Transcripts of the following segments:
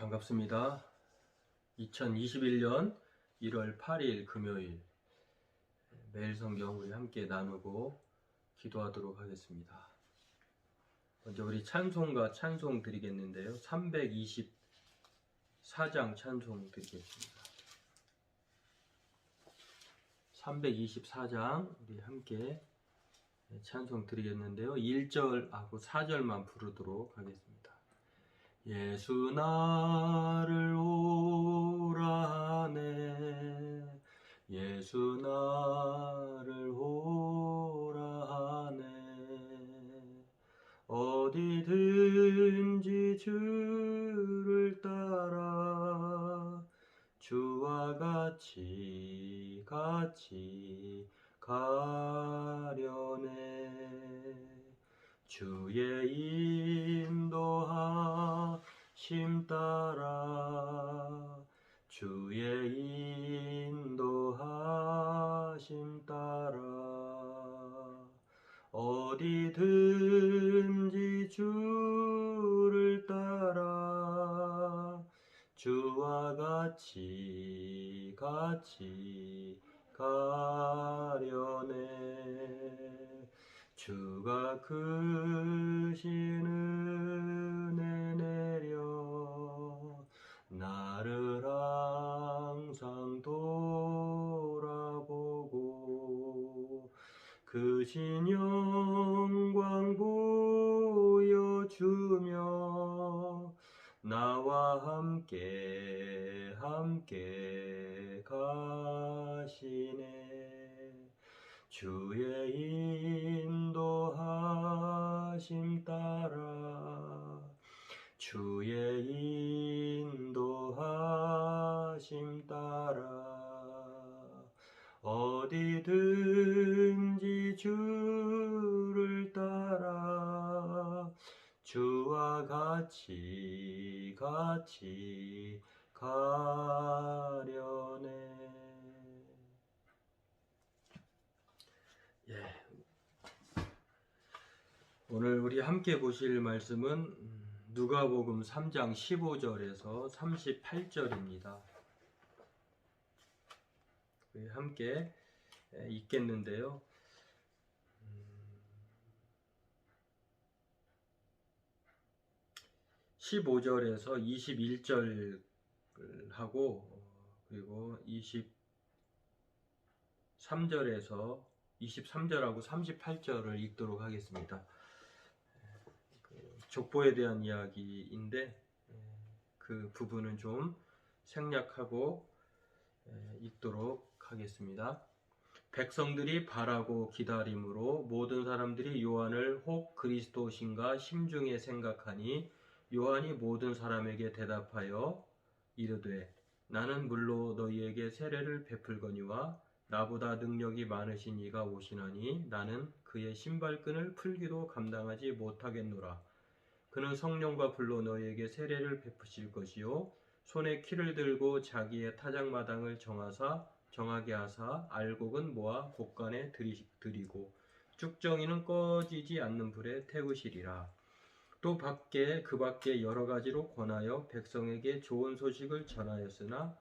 반갑습니다. 2021년 1월 8일 금요일 매일 성경 우리 함께 나누고 기도하도록 하겠습니다. 먼저 우리 찬송과 찬송 드리겠는데요. 324장 찬송 드리겠습니다. 324장 우리 함께 찬송 드리겠는데요. 1절하고 4절만 부르도록 하겠습니다. 예수 나를 오라 하네. 예수 나를 오라 하네. 어디든지 주를 따라 주와 같이 같이 가려네. 주의 인도하심 따라 주의 인도하심 따라 어디든지 주를 따라 주와 같이 같이 가려네 주가 크신 크신 영광 보여주며 나와 함께 함께 가시네. 주의 인도하심 따라 주의 인도하심 따라 어디든지 주를 따라 주와 같이 같이 가려네 예. 오늘 우리 함께 보실 말씀은 음, 누가복음 3장 15절에서 38절입니다. 우리 함께 예, 읽겠는데요. 음, 15절에서 21절 하고 어, 그리고 23절에서 23절하고 38절을 읽도록 하겠습니다. 그 족보에 대한 이야기인데 그 부분은 좀 생략하고 읽도록 하겠습니다. 백성들이 바라고 기다림으로 모든 사람들이 요한을 혹 그리스도신가 심중에 생각하니 요한이 모든 사람에게 대답하여 이르되 나는 물로 너희에게 세례를 베풀거니와 나보다 능력이 많으신 이가 오시나니 나는 그의 신발끈을 풀기도 감당하지 못하겠노라. 그는 성령과 불로 너희에게 세례를 베푸실 것이요 손에 키를 들고 자기의 타작마당을 정하사 정하게 하사 알곡은 모아 곳간에 들이고 쭉정이는 꺼지지 않는 불에 태우시리라. 또 밖에 그 밖에 여러 가지로 권하여 백성에게 좋은 소식을 전하였으나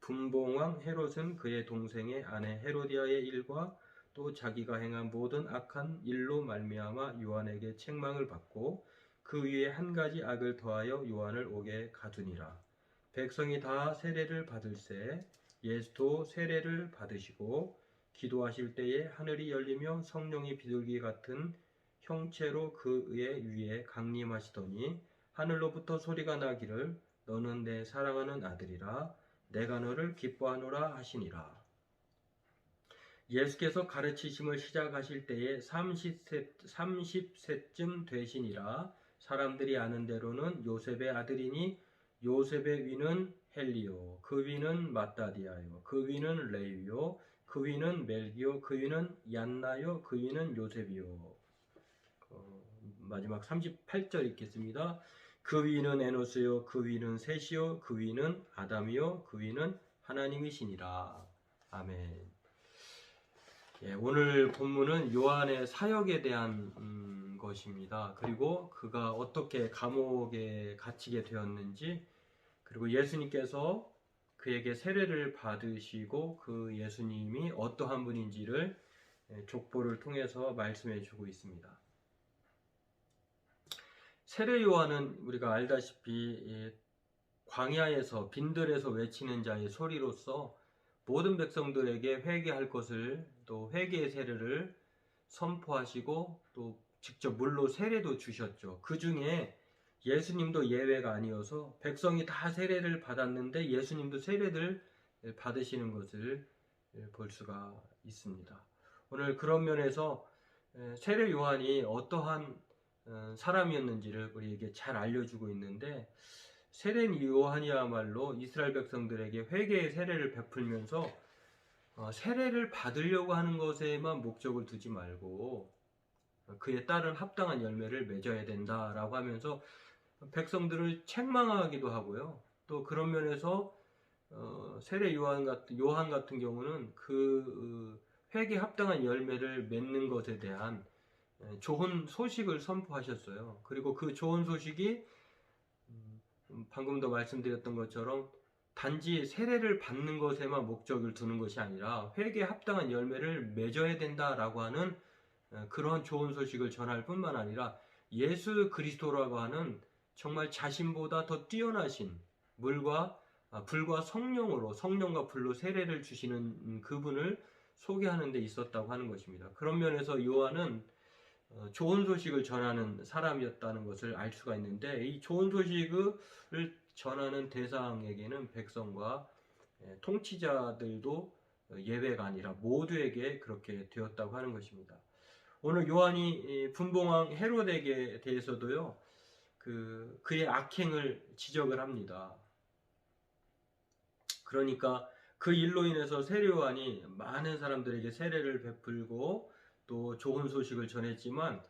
분봉왕 헤롯은 그의 동생의 아내 헤로디아의 일과 또 자기가 행한 모든 악한 일로 말미암아 요한에게 책망을 받고 그 위에 한 가지 악을 더하여 요한을 오게 가두니라. 백성이 다 세례를 받을새 예수도 세례를 받으시고 기도하실 때에 하늘이 열리며 성령이 비둘기 같은 형체로 그의 위에 강림하시더니 하늘로부터 소리가 나기를 너는 내 사랑하는 아들이라 내가 너를 기뻐하노라 하시니라. 예수께서 가르치심을 시작하실 때에 30세, 30세쯤 되시니라 사람들이 아는 대로는 요셉의 아들이니 요셉의 위는 헬리오, 그 위는 마따디아요, 그 위는 레위요, 그 위는 멜기요, 그 위는 얀나요, 그 위는 요셉이요. 어, 마지막 38절 읽겠습니다. 그 위는 에노스요, 그 위는 셋이요, 그 위는 아담이요, 그 위는 하나님이시니라. 아멘. 예, 오늘 본문은 요한의 사역에 대한 음, 것입니다. 그리고 그가 어떻게 감옥에 갇히게 되었는지 그리고 예수님께서 그에게 세례를 받으시고 그 예수님이 어떠한 분인지를 예, 족보를 통해서 말씀해 주고 있습니다. 세례 요한은 우리가 알다시피 이 광야에서 빈들에서 외치는 자의 소리로서 모든 백성들에게 회개할 것을 또 회개의 세례를 선포하시고 또 직접 물로 세례도 주셨죠. 그 중에 예수님도 예외가 아니어서 백성이 다 세례를 받았는데 예수님도 세례를 받으시는 것을 볼 수가 있습니다. 오늘 그런 면에서 세례 요한이 어떠한 어, 사람이었는지를 우리에게 잘 알려주고 있는데 세례 요한이야말로 이스라엘 백성들에게 회개의 세례를 베풀면서 어, 세례를 받으려고 하는 것에만 목적을 두지 말고 그에 따른 합당한 열매를 맺어야 된다라고 하면서 백성들을 책망하기도 하고요. 또 그런 면에서 어, 세례 요한 같은 요한 같은 경우는 그 회개 합당한 열매를 맺는 것에 대한 예, 좋은 소식을 선포하셨어요. 그리고 그 좋은 소식이 음, 방금도 말씀드렸던 것처럼 단지 세례를 받는 것에만 목적을 두는 것이 아니라 회개에 합당한 열매를 맺어야 된다라고 하는 어, 그런 좋은 소식을 전할 뿐만 아니라 예수 그리스도라고 하는 정말 자신보다 더 뛰어나신 물과 아, 불과 성령으로 성령과 불로 세례를 주시는 그분을 소개하는 데 있었다고 하는 것입니다. 그런 면에서 요한은 어, 좋은 소식을 전하는 사람이었다는 것을 알 수가 있는데 이 좋은 소식을 전하는 대상에게는 백성과 예, 통치자들도 예외가 아니라 모두에게 그렇게 되었다고 하는 것입니다. 오늘 요한이 분봉왕 헤로데에 대해서도요, 그, 그의 악행을 지적을 합니다. 그러니까 그 일로 인해서 세례요한이 많은 사람들에게 세례를 베풀고 또 좋은 소식을 전했지만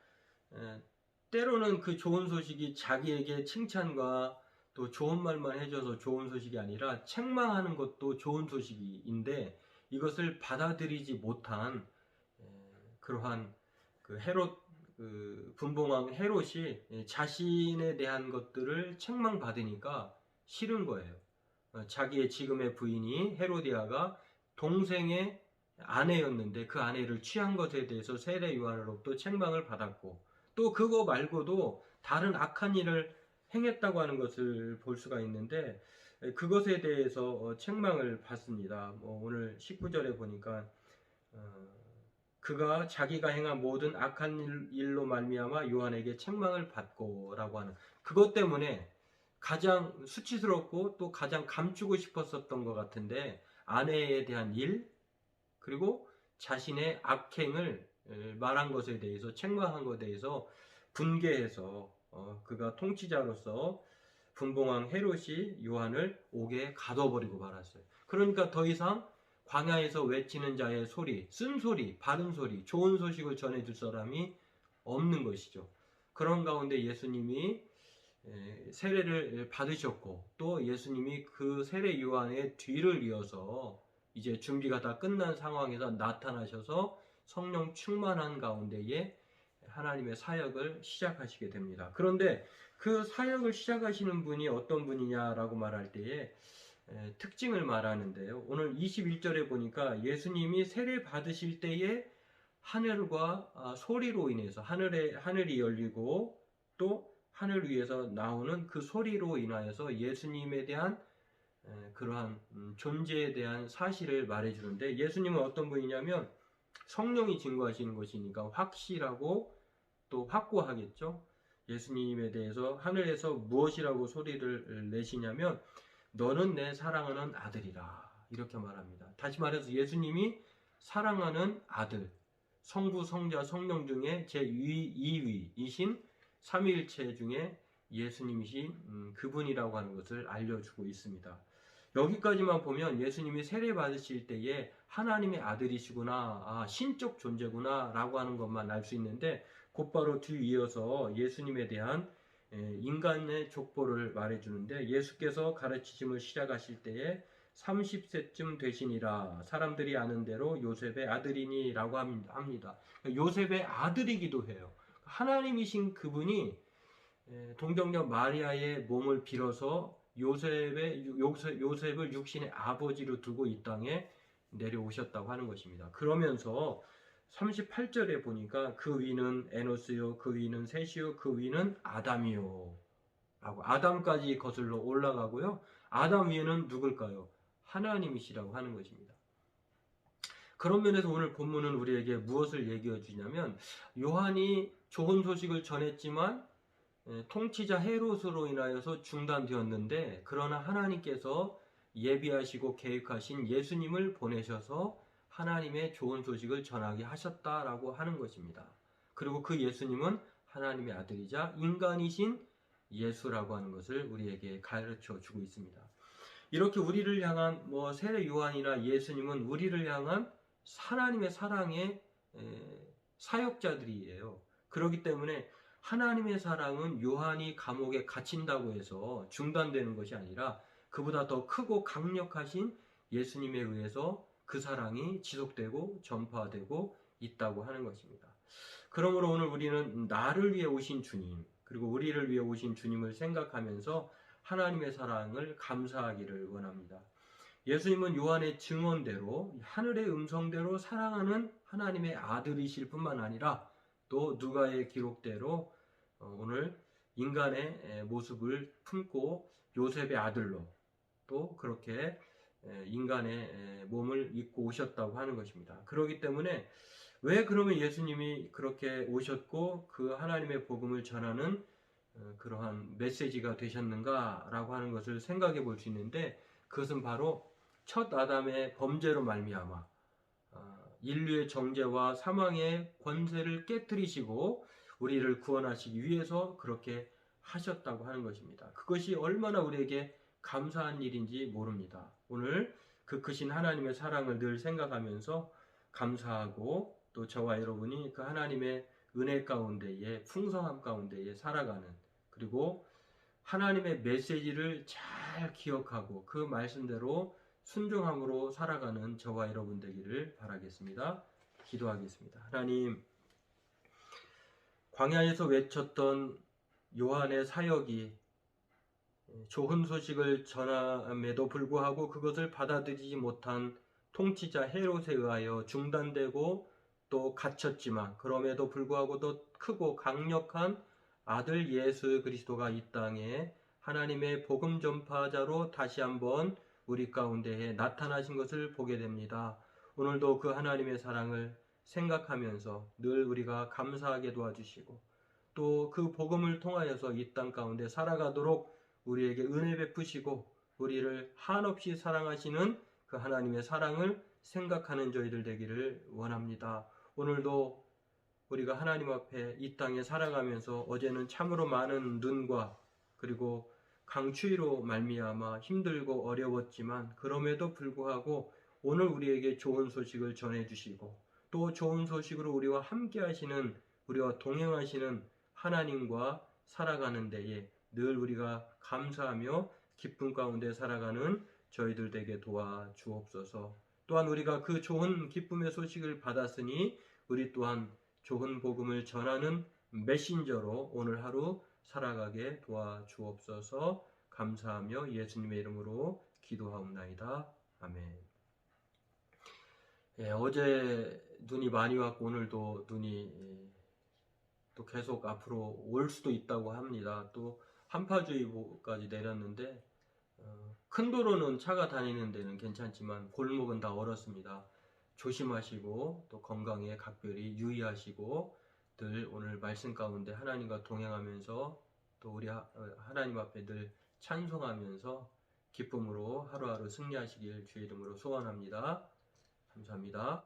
때로는 그 좋은 소식이 자기에게 칭찬과 또 좋은 말만 해줘서 좋은 소식이 아니라 책망하는 것도 좋은 소식인데 이것을 받아들이지 못한 그러한 그 헤롯 그 분봉왕 헤롯이 자신에 대한 것들을 책망받으니까 싫은 거예요. 어, 자기의 지금의 부인이 헤로디아가 동생의 아내였는데 그 아내를 취한 것에 대해서 세례 요한으로부터 책망을 받았고 또 그거 말고도 다른 악한 일을 행했다고 하는 것을 볼 수가 있는데 그것에 대해서 어, 책망을 받습니다. 뭐 오늘 19절에 보니까 어, 그가 자기가 행한 모든 악한 일로 말미암아 요한에게 책망을 받고라고 하는 그것 때문에 가장 수치스럽고 또 가장 감추고 싶었었던 것 같은데 아내에 대한 일 그리고 자신의 악행을 말한 것에 대해서 책망한 것에 대해서 분개해서 어, 그가 통치자로서 분봉왕 헤롯이 요한을 옥에 가둬버리고 말았어요. 그러니까 더 이상 광야에서 외치는 자의 소리, 쓴 소리, 바른 소리, 좋은 소식을 전해줄 사람이 없는 것이죠. 그런 가운데 예수님이 세례를 받으셨고 또 예수님이 그 세례 요한의 뒤를 이어서 이제 준비가 다 끝난 상황에서 나타나셔서 성령 충만한 가운데에 하나님의 사역을 시작하시게 됩니다. 그런데 그 사역을 시작하시는 분이 어떤 분이냐라고 말할 때에 특징을 말하는데요. 오늘 21절에 보니까 예수님이 세례 받으실 때에 하늘과 아, 소리로 인해서 하늘에 하늘이 열리고 또 하늘 위에서 나오는 그 소리로 인하여서 예수님에 대한 그러한 음, 존재에 대한 사실을 말해주는데 예수님은 어떤 분이냐면 성령이 증거하시는 것이니까 확실하고 또 확고하겠죠. 예수님에 대해서 하늘에서 무엇이라고 소리를 내시냐면 너는 내 사랑하는 아들이라 이렇게 말합니다. 다시 말해서 예수님이 사랑하는 아들 성부 성자 성령 중에 제 2위이신 삼위일체 중에 예수님이신 음, 그분이라고 하는 것을 알려주고 있습니다. 여기까지만 보면 예수님이 세례 받으실 때에 하나님의 아들이시구나, 아, 신적 존재구나 라고 하는 것만 알 수 있는데 곧바로 뒤이어서 예수님에 대한 인간의 족보를 말해주는데 예수께서 가르치심을 시작하실 때에 30세쯤 되시니라 사람들이 아는 대로 요셉의 아들이니 라고 합니다. 요셉의 아들이기도 해요. 하나님이신 그분이 동정녀 마리아의 몸을 빌어서 요셉의 요셉, 요셉을 육신의 아버지로 두고 이 땅에 내려오셨다고 하는 것입니다. 그러면서 38절에 보니까 그 위는 에노스요, 그 위는 셋이요, 그 위는 아담이요. 라고 아담까지 거슬러 올라가고요. 아담 위에는 누굴까요? 하나님이시라고 하는 것입니다. 그런 면에서 오늘 본문은 우리에게 무엇을 얘기해 주냐면 요한이 좋은 소식을 전했지만 에, 통치자 헤롯으로 인하여서 중단되었는데 그러나 하나님께서 예비하시고 계획하신 예수님을 보내셔서 하나님의 좋은 소식을 전하게 하셨다라고 하는 것입니다. 그리고 그 예수님은 하나님의 아들이자 인간이신 예수라고 하는 것을 우리에게 가르쳐 주고 있습니다. 이렇게 우리를 향한 뭐 세례 요한이나 예수님은 우리를 향한 하나님의 사랑의 에, 사역자들이에요. 그렇기 때문에 하나님의 사랑은 요한이 감옥에 갇힌다고 해서 중단되는 것이 아니라 그보다 더 크고 강력하신 예수님에 의해서 그 사랑이 지속되고 전파되고 있다고 하는 것입니다. 그러므로 오늘 우리는 나를 위해 오신 주님, 그리고 우리를 위해 오신 주님을 생각하면서 하나님의 사랑을 감사하기를 원합니다. 예수님은 요한의 증언대로 하늘의 음성대로 사랑하는 하나님의 아들이실 뿐만 아니라 또 누가의 기록대로 어, 오늘 인간의 모습을 품고 요셉의 아들로 또 그렇게 인간의 몸을 입고 오셨다고 하는 것입니다. 그렇기 때문에 왜 그러면 예수님이 그렇게 오셨고 그 하나님의 복음을 전하는 어, 그러한 메시지가 되셨는가라고 하는 것을 생각해 볼 수 있는데 그것은 바로 첫 아담의 범죄로 말미암아 어, 인류의 정죄와 사망의 권세를 깨뜨리시고 우리를 구원하시기 위해서 그렇게 하셨다고 하는 것입니다. 그것이 얼마나 우리에게 감사한 일인지 모릅니다. 오늘 그 크신 하나님의 사랑을 늘 생각하면서 감사하고 또 저와 여러분이 그 하나님의 은혜 가운데에 풍성함 가운데에 살아가는 그리고 하나님의 메시지를 잘 기억하고 그 말씀대로 순종함으로 살아가는 저와 여러분 되기를 바라겠습니다. 기도하겠습니다. 하나님, 광야에서 외쳤던 요한의 사역이 좋은 소식을 전함에도 불구하고 그것을 받아들이지 못한 통치자 헤롯에 의하여 중단되고 또 갇혔지만 그럼에도 불구하고도 크고 강력한 아들 예수 그리스도가 이 땅에 하나님의 복음 전파자로 다시 한번 우리 가운데에 나타나신 것을 보게 됩니다. 오늘도 그 하나님의 사랑을 생각하면서 늘 우리가 감사하게 도와주시고 또 그 복음을 통하여서 이 땅 가운데 살아가도록 우리에게 은혜 베푸시고 우리를 한없이 사랑하시는 그 하나님의 사랑을 생각하는 저희들 되기를 원합니다. 오늘도 우리가 하나님 앞에 이 땅에 살아가면서 어제는 참으로 많은 눈과 그리고 강추위로 말미암아 힘들고 어려웠지만 그럼에도 불구하고 오늘 우리에게 좋은 소식을 전해 주시고 또 좋은 소식으로 우리와 함께 하시는 우리와 동행하시는 하나님과 살아가는 데에 늘 우리가 감사하며 기쁨 가운데 살아가는 저희들 되게 도와 주옵소서. 또한 우리가 그 좋은 기쁨의 소식을 받았으니 우리 또한 좋은 복음을 전하는 메신저로 오늘 하루 살아가게 도와 주옵소서 감사하며 예수님의 이름으로 기도하옵나이다. 아멘. 예, 어제 눈이 많이 왔고 오늘도 눈이 예, 또 계속 앞으로 올 수도 있다고 합니다. 또 한파주의보까지 내렸는데 어, 큰 도로는 차가 다니는 데는 괜찮지만 골목은 다 얼었습니다. 조심하시고 또 건강에 각별히 유의하시고 늘 오늘 말씀 가운데 하나님과 동행하면서 또 우리 하, 하나님 앞에 늘 찬송하면서 기쁨으로 하루하루 승리하시길 주의 이름으로 소원합니다. 감사합니다.